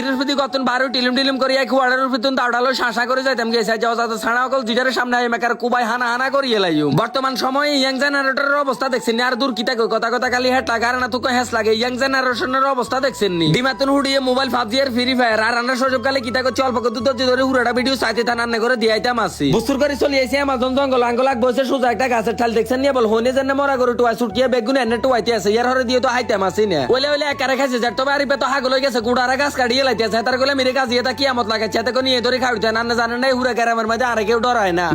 ইরের কতন বারো টিলিম টিলিম করে, এক ওয়ার্ডের উপর তুমি দাঁড়াল শাসা করে যাইতাম গেছে যাও যাতে ছাড়া অকল দুইটার সামনে আই মেকার কুবাই হানা হানা করিয়ে লাইও বর্তমান সময়ে ইয়াং জেনারেটরের অবস্থা দেখছেন আর দূর কিতা কই কথা কথা খালি হেট লাগার না তুকো হেস লাগে, ইয়াং জেনারেশনের অবস্থা দেখছেন নি। ডিমাতুন হুডিয়ে মোবাইল পাবজি আর ফ্রি ফায়ার, আর আনার সুযোগ কালে কিতা করছে অল্প কত ধৈর্য ধরে হুড়াটা ভিডিও সাইতে থানা আন্নে করে দিয়াইতাম আসি বুস্তুর করে চলে আইছি আমাজন জঙ্গল আঙ্গলাক বসে সোজা একটা গাছের ঠাল দেখছেন নিয়ে বল হনে জানে মরা গরু টুয়া ছুটকিয়ে বেগুন এনে টুয়াইতে আছে, ইয়ার হরে দিয়ে তো হাইতাম আসি না। ওলে ওলে একারে খাইছে, যার তো বাড়ি তো হাগল গেছে, গুড়ারা গাছ কাটিয়ে না। না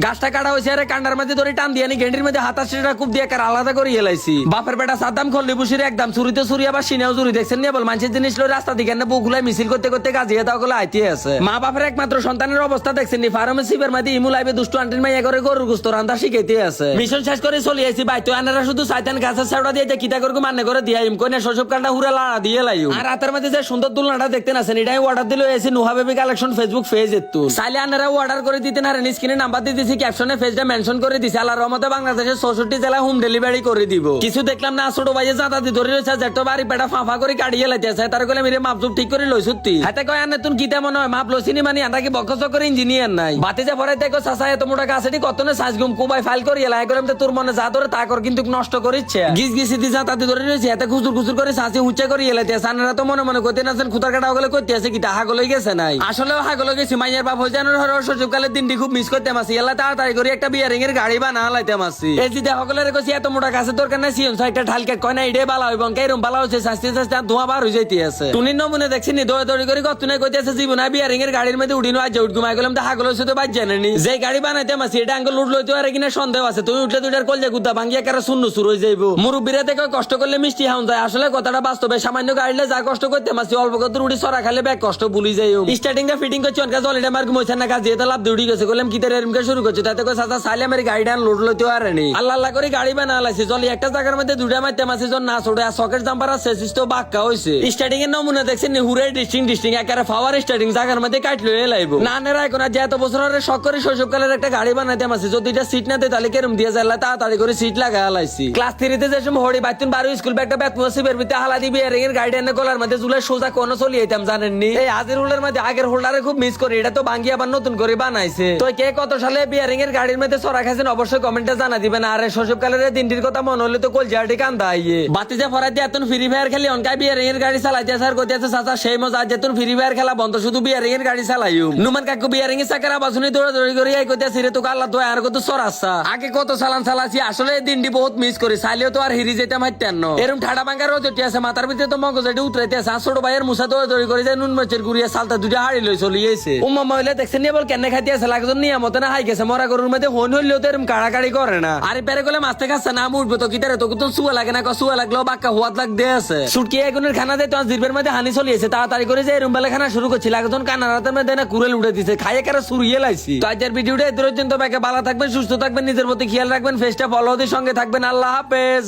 না। না করে এলাইছি বাপের না একমাত্র সন্তানের অবস্থা দেখছেন নি? ফার্মেসিপের ইমু লাইবে দুষ্টু আন্টির মাইয়া করে গরুর গুস্ত রান্দা শিখাইতে আছে। মিশন শেষ করে চলে আইছি বাইতো আনারা শুধু সাইতান গাছের সেওড়া দিয়ে কিতা করব মানে করে দিয়া ইম কোনে শৈশব কান্ডা হুরা লাড়া দিয়ে লাইও। আর রাতের মধ্যে যে সুন্দর দুলনাটা দেখতে আছেন এটাই অর্ডার দিলে, এসে Nuha baby collection Facebook page এত্তু চাইলে আনারা অর্ডার করে দিতে না স্ক্রিনে নাম্বার দিয়ে দিছি ক্যাপশনে পেজটা মেনশন করে দিছি। আল্লাহর রহমতে বাংলাদেশের চৌষট্টি জেলায় হোম ডেলিভারি করে দিব। কিছু দেখলাম না, ছোট ভাইয়ে জাতা দি ধরে রয়েছে যেটো বাড়ি পেটা ফাঁফা করে কাটিয়ে লাইতেছে তার কলে মেরে মাপজুপ ঠিক করে লই সত্যি হাতে কয় আনে তুন কিতে মনে হয়? মাপ লইছিনি মানে আন্ডা কি বকস করে ইঞ্জিনিয়ার নাই? বাতে যা ভরে দেখো, চাচা, এত মোটা কাছেটি কত না সাজ গুম কুবাই ফাইল করি, এলাই করলাম তোর মনে যা ধরে তা কর, কিন্তু নষ্ট করিচ্ছে। গিজ গিসি দি জাতা দি ধরে রয়েছে, এতে খুচুর খুচুর করে সাঁচি উচ্চা করে এলাইতে সানারা তো মনে মনে করতে নাছেন খুতার কাটা গলে করতে আছে কি তাহা গলে গেছে নাই? আসলেও হাগলে গেছি, মাইয়ার বাপ হয়ে জানোর হর সচিবকালের দিনটি খুব মিস করতে মাসি। এলা তাড়াতাড়ি করে একটা বিয়ারিং এর গাড়ি বানা লাইতে মাসি। এই যদি সকলে রেখেছি এত মোটা কাছে দরকার নাই সিয়ন সাইডটা ঢালকে কয় এডে বালা হইব, কেরম বালা হচ্ছে শাস্তি শাস্তি ধোঁয়া বার হয়ে যাইতে আছে তুমি নমুনে দেখছিনি দৌড়ে দৌড়ি করে কত নাই কইতে আছে জীবন আর বিয়ারিং এর গাড়ির মধ্যে উঠিনো আজ উঠ ঘুমাই গেলাম, তো হাগল হচ্ছে তো বাদ জানেনি যে গাড়ি বানাইতে মাসি, এটা আঙ্গুল উঠল তো আর কিনা সন্দেহ আছে। তুমি উঠলে দুইটার কলজা গুদ্দা ভাঙ্গিয়া কারা শূন্য শুরু হয়ে যাইবো। মুরব্বীরা দেখে, কষ্ট করলে মিষ্টি হাউন যায়। আসলে কথাটা বাস্তবে সামান্য গাড়িলে যা কষ্ট করতে মাসি, অল্প কত উঠি সরা খালে ব্যাগ কষ্ট ভুলি যাই স্টার্টিং টা ফিটিং করছি অনকা জল এটা মইছেন না কাজ যেতে লাভ দৌড়ি গেছে। করলাম কি তার এরমকে শুরু করছে? তাতে কই সাথে সাইলে আমার গাড়িটা লোড লইতে পারে নি। আল্লাহ আল্লাহ করে গাড়ি বানা লাইছে জলি একটা জায়গার মধ্যে দুটা মারতে মাসি জন না ছোড়ে আর সকেট জাম্পার আছে সিস্টো বাক্কা হইছে। স্টার্টিং এর নমুনা দেখছেন নি? হুরে ডিস্টিং ডিস্টিং একারে ফাওয়ার স্টার্টিং জায়গার মধ্যে কাটলো এ লাইব। না নেরা এখন আর যে এত বছর আরে শখ করে শৈশবকালের একটা গাড়ি বানাইতে মাসি যদি এটা সিট না দেয় তাহলে কেরম দিয়ে যায়? তাড়াতাড়ি করে সিট লাগা লাইছি ক্লাস থ্রিতে যে সময় হরি বাইতুন বারো স্কুল ব্যাগটা ব্যাগ মুসিবের ভিতরে হালা দিবি এর এর গাড়ি এনে গলার মধ্যে জুলাই সোজা কোন চলি যেতাম জানেননি এই হোল্ডার মধ্যে আগের হোল্ডারে খুব মিস করি, এটা তো ভাঙ্গি আবার নতুন করে বানাইছে। তো কে কত সালে বিয়ারিং এর গাড়ির মধ্যে সরা খাইছেন অবশ্যই কমেন্টে জানা দিবেন। আর এই শৈশবকালের এই দিনটির কথা মনে হলে তো কল কান্দা, আইয়ে। বাতি যে ফরাই দিয়ে ফ্রি ফায়ার খেলি অনকাই বিয়ারিং এর গাড়ি চালাইতে স্যার করতে আছে সেই মজা আজ ফ্রি ফায়ার খেলা বন্ধ, শুধু বিয়ারিং এর গাড়ি চালাইও। নুমান কাকু বিয়ারিং এর চাকার আবাসুনি দৌড়া দৌড়ি করে আই করতে আছে রে তো আল্লাহ আর কত সরাসা আগে কত চালান চালাছি আসলে এই দিনটি বহুত মিস করি, চাইলেও তো আর হিরি যেতাম হাইতেন এরকম ঠাডা আছে, মাথার ভিতরে তো মগজ এটি উতরাইতে আছে ছোট ভাইয়ের মুসা দৌড়া দৌড়ি করে নুন মাছের গুড়িয়া সালতা দুটা হাড়ি লই চলিয়েছে উম্মা মহিলা দেখছেন নিয়ে বল কেনে খাইতে আছে? লাগজন নিয়মতে না হাই গেছে মরা গরুর মধ্যে হন হইলেও তো এরকম কাড়াকাড়ি করে না। আরে পেরে গেলে মাছতে খাচ্ছে না উঠবে তো কিতারে তো তো সুয়া লাগে না সুয়া লাগল বাক্কা হুয়াত লাগ দে আছে। সুটকি এগুনের খানা দেয় জিরবের মধ্যে হানি চলিয়েছে তাড়াতাড়ি করে যে এরম বেলা খানা শুরু করছিল একজন কানা রাতের মধ্যে না কুড়েল উঠে দিছে খাইয়ে কারা সুরিয়ে লাইছি তো আজকের ভিডিওটা এদের পর্যন্ত ব্যাকে ভালো থাকবেন সুস্থ থাকবেন নিজের প্রতি খেয়াল রাখবেন ফেসটা ফলো সঙ্গে থাকবেন আল্লাহ হাফেজ।